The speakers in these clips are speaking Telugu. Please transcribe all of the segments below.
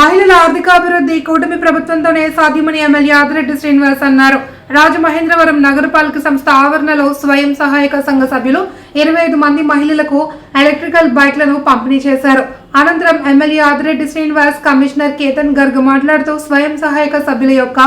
మహిళల ఆర్థికాభివృద్ధి కూటమి ప్రభుత్వంతోనే సాధ్యమని ఎమ్మెల్యే ఆదిరెడ్డి శ్రీనివాస్ అన్నారు. రాజమహేంద్రవరం నగరపాలక సంస్థ ఆవరణలో స్వయం సహాయక సంఘ సభ్యులు ఇరవై ఐదు మంది మహిళలకు ఎలక్ట్రికల్ బైక్లను పంపిణీ చేశారు. అనంతరం ఎమ్మెల్యే ఆదిరెడ్డి శ్రీనివాస్ కమిషనర్ కేతన్ గర్గ్ మాట్లాడుతూ స్వయం సహాయక సభ్యుల యొక్క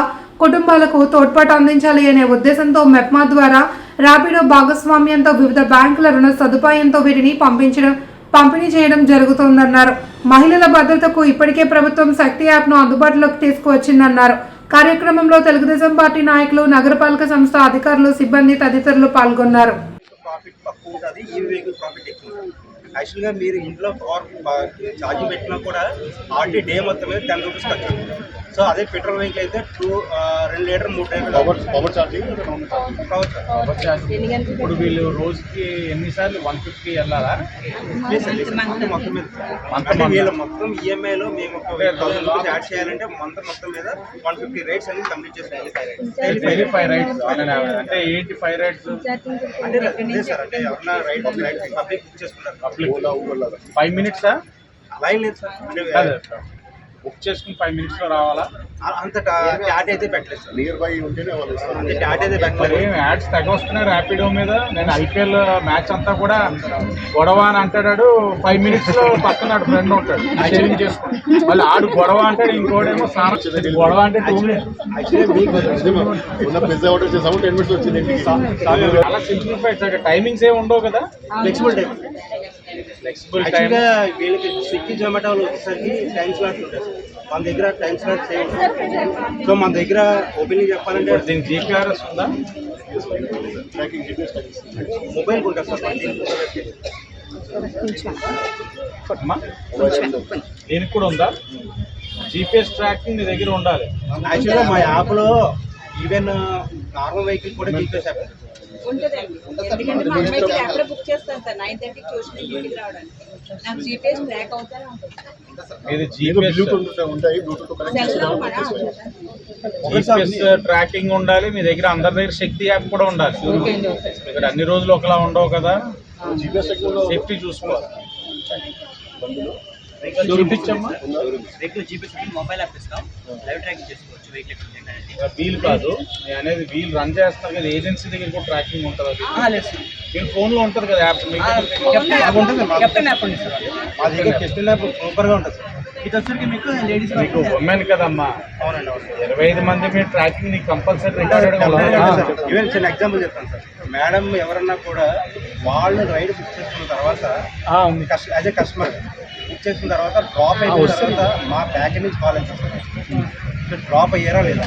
కుటుంబాలకు తోడ్పాటు అందించాలి అనే ఉద్దేశంతో మెప్మా ద్వారా ర్యాపిడో భాగస్వామ్యంతో వివిధ బ్యాంకుల రుణ సదుపాయంతో వీటిని పంపించడం పంపిణీ చేయడం జరుగుతోందన్నారు. మహిళల భద్రతకు ఇప్పటికే ప్రభుత్వం శక్తి యాప్ను అందుబాటులోకి తీసుకువచ్చిందన్నారు. కార్యక్రమంలో తెలుగుదేశం పార్టీ నాయకులు నగరపాలక సంస్థ అధికారులు సిబ్బంది తదితరులు పాల్గొన్నారు. యాక్చువల్గా మీరు ఇంట్లో పవర్ ఛార్జింగ్ పెట్టినా కూడా ఆర్టీ డే మొత్తం మీద టెన్ రూపీస్ ఖర్చు సో అదే పెట్రోల్ వెహికల్ అయితే టూ రెండు లీటర్ మూడు లీటర్ ఇప్పుడు వీళ్ళు రోజుకి ఎన్నిసార్లు వన్ ఫిఫ్టీ వెళ్ళాలా మొత్తం మొత్తం మీద. అంటే. వీళ్ళు మొత్తం ఈఎంఐలో మేము ఒక థౌసండ్ రూపీస్ యాడ్ చేయాలంటే మంత్ మొత్తం మీద వన్ ఫిఫ్టీ రేట్స్ అనేది కంప్లీట్ చేసి ఫైవ్ రైడ్స్ అంటే ఏంటి ఫైవ్ రైడ్స్ అంటే సార్ అంటే ఎవరన్నా రైట్ రైట్ పబ్లిక్ బుక్ చేసుకుంటారు. పబ్లిక్ ఫైవ్ మినిట్స్ లైన్ లేదు సార్. బుక్ చేసుకుని ఫైవ్ మినిట్స్లో రావాలా అంత టాట్ అయితే పెట్టలేదు నియర్ బై ఉంటేనే వాళ్ళు అయితే పెట్టలేదు. యాడ్స్ తెగ వస్తున్నాయి ర్యాపిడో మీద. నేను ఐపీఎల్ మ్యాచ్ అంతా కూడా గొడవ అని అంటాడు ఫైవ్ మినిట్స్లో పక్కన ఫ్రెండ్ ఉంటాడు. షేరింగ్ చేసుకుని. మళ్ళీ ఆడు గొడవ అంటాడు ఇంకోడేమో సార్. గొడవ అంటే టూ మినిట్స్. ఆర్డర్ చేసాము టెన్ వచ్చింది చాలా సింప్లిఫైడ్ సార్ టైమింగ్స్ ఏమి ఉండవు కదా? ఫ్లెక్సిబుల్ టైం ఫ్లెక్సిబుల్ టైం యాక్చువల్గా వీళ్ళకి స్విగ్గీ జొమాటోలో వచ్చేసరికి టైం స్లాట్స్ ఉంటాయి మన దగ్గర టైం స్లాట్స్ ఏమి ఉండవు. సో మన దగ్గర ఓపెన్లీ చెప్పాలంటే దీనికి జీపీఆర్ఎస్ ఉందా? మొబైల్ ఉంటుంది సార్ మన దీనికి అమ్మా? దీనికి కూడా ఉందా? జీపీఎస్ ట్రాకింగ్ మీ దగ్గర ఉండాలి. యాక్చువల్గా మా యాప్లో ఈవెన్ నార్మల్ వెహికల్ కూడా జీపీఎస్ యాప్. ఉంటుందండి. ఎందుకంటే మా అమ్మాయికి ర్యాపిడో బుక్ చేస్తాను సార్. నైన్ థర్టీకి ట్యూషన్ ఇంటికి రావడానికి. నాకు జీపీఎస్ ట్రాక్ అవుతానే ఉంటుంది. ఇది జీపీఎస్ ఉంటాయి. బ్లూటూత్ సెల్లో మన జీపీఎస్ ట్రాకింగ్ ఉండాలి. మీ దగ్గర అందరి దగ్గర శక్తి యాప్ కూడా ఉండాలి. ఇక్కడ అన్ని రోజులు ఒకలా ఉండవు కదా. సేఫ్టీ చూసుకోవాలి. చూపించమ్మా. జీపీఎస్ మొబైల్ యాప్ ఇస్తాం. లైవ్ ట్రాకింగ్ చేసుకోవచ్చు వీల్ కాదు. నేను అనేది వీల్ రన్ చేస్తారు కదా ఏజెన్సీ దగ్గర కూడా ట్రాకింగ్ ఉంటుంది అది? ఆ, లేదు సార్. వీళ్ళ ఫోన్లో ఉంటుంది కదా యాప్ మీకు కెప్టెన్ యాప్ ఉంటుంది మా- కెప్టెన్ యాప్ ఉంది సార్. మా దగ్గర కెస్టల్ యాప్ సూపర్గా ఉంటుంది సార్. ఇది వచ్చరికి మీకు లేడీస్ మీకు ఉమెన్ కదమ్మా. అవునండి అవును. ఇరవై ఐదు మంది మీ ట్రాకింగ్ నీకు కంపల్సరీ రికార్డెడ్ ఈవెన్ చిన్న ఎగ్జాంపుల్ చెప్తాను సార్. మేడం ఎవరన్నా కూడా వాళ్ళు రైడ్ బుక్ చేసుకున్న తర్వాత యాజ్ ఏ కస్టమర్ బుక్ చేసుకున్న తర్వాత డ్రాప్ అయిన తర్వాత మా ప్యాకేజ్ నుంచి కాల్ అవుతుంది డ్రాప్ అయ్యారా లేదా?